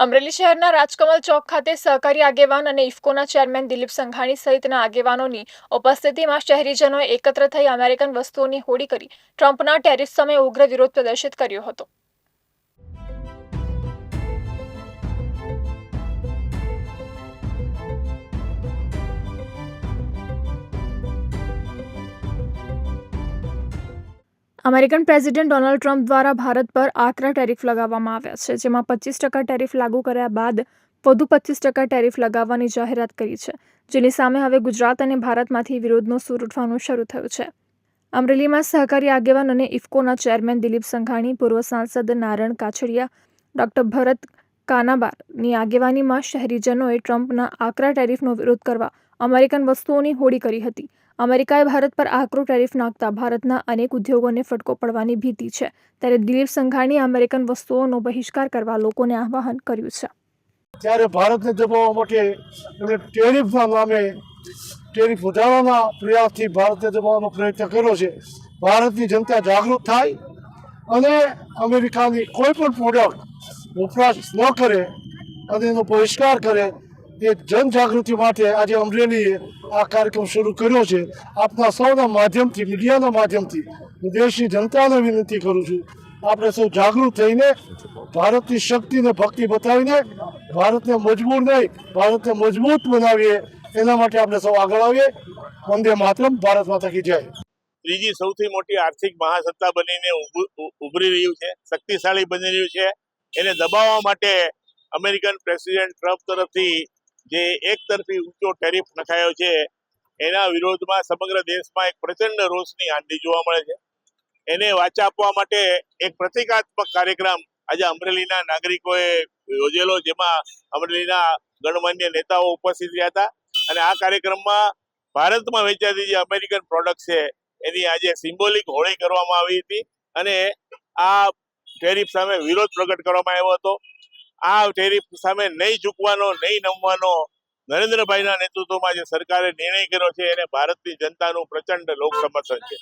અમરેલી શહેરના રાજકમલ ચોક ખાતે સહકારી આગેવાન અને ઇફકોના ચેરમેન દિલીપ સંઘાણી સહિતના આગેવાનોની ઉપસ્થિતિમાં શહેરીજનોએ એકત્ર થઈ અમેરિકન વસ્તુઓની હોડી કરી ટ્રમ્પના ટેરિફ સામે ઉગ્ર વિરોધ પ્રદર્શિત કર્યો હતો. અમેરિકન પ્રેસિડેન્ટ ડોનાલ્ડ ટ્રમ્પ દ્વારા ભારત પર આકરા ટેરિફ લગાવવામાં આવ્યા છે, જેમાં પચીસ ટકા ટેરિફ લાગુ કર્યા બાદ વધુ પચીસ ટકા ટેરિફ લગાવવાની જાહેરાત કરી છે, જેની સામે હવે ગુજરાત અને ભારતમાંથી વિરોધનો સૂર ઉઠવાનું શરૂ થયું છે. અમરેલીમાં સહકારી આગેવાન અને ઇફકોના ચેરમેન દિલીપ સંઘાણી, પૂર્વ સાંસદ નારણ કાછડિયા, ડોક્ટર ભરત કાનાબારની આગેવાનીમાં શહેરીજનોએ ટ્રમ્પના આકરા ટેરિફનો વિરોધ કરવા અમેરિકન વસ્તુઓની હોડી કરી હતી. અમેરિકાએ ભારત પર આકરો ટેરિફ નાખતા ભારતના અનેક ઉદ્યોગોને ફટકો પડવાની ભીતિ છે. ત્યારે દિલીપ સંઘાણીએ અમેરિકન વસ્તુઓનો બહિષ્કાર કરવા લોકોને આહ્વાન કર્યું છે. ત્યારે ભારતને દબાવવા માટે એમણે ટેરિફના નામે ટેરિફ વધારવાના પ્રયાસથી ભારતને દબાવવાનો પ્રયત્ન કર્યો છે, ભારતની જનતા જાગૃત થાય અને અમેરિકાની કોઈ પણ પ્રોડક્ટ વપરાશ ન કરે અને એનો બહિષ્કાર કરે એ જનજાગૃતિ માટે આજે અમરેલીએ આ કાર્યક્રમ શરૂ કર્યો છે. આપના સૌના માધ્યમથી, મીડિયાના માધ્યમથી હું દેશની જનતાને વિનંતી કરું છું. આપણે સૌ જાગૃત થઈને, ભારતની શક્તિને ભક્તિ બતાવીને, ભારતને મજબૂર નહીં, ભારતને મજબૂત બનાવીએ, એના માટે આપણે સૌ આગળ આવીએ. વંદે માતરમ, ભારત માતા કી જય. ત્રીજી સૌથી મોટી આર્થિક મહાસત્તા બનીને ઉભું- ઉભરી રહ્યું છે, શક્તિશાળી બની રહ્યું છે. એને દબાવવા માટે અમેરિકન પ્રેસિડેન્ટ ટ્રમ્પ તરફથી જે એક તરફી ઊંચો ટેરિફ નખાયો છે, એના વિરોધમાં સમગ્ર દેશમાં એક પ્રચંડ રોષની આંધી જોવા મળે છે. એને વાચા આપવા માટે એક પ્રતિકાત્મક કાર્યક્રમ આજે અમરેલીના નાગરિકોએ યોજેલો, જેમાં અમરેલીના ગણમાન્ય નેતાઓ ઉપસ્થિત રહ્યા હતા. અને આ કાર્યક્રમમાં ભારતમાં વેચાતી જે અમેરિકન પ્રોડક્ટ છે, એની આજે સિમ્બોલિક હોળી કરવામાં આવી હતી. અને આ ટેરિફ સામે વિરોધ પ્રગટ કરવામાં આવ્યો હતો. આ ટેરિફ સામે નહીં ઝૂકવાનો, નહીં નમવાનો, નરેન્દ્રભાઈના નેતૃત્વમાં જે સરકારે નિર્ણય કર્યો છે, એને ભારતની જનતાનું પ્રચંડ લોક સમર્થન છે.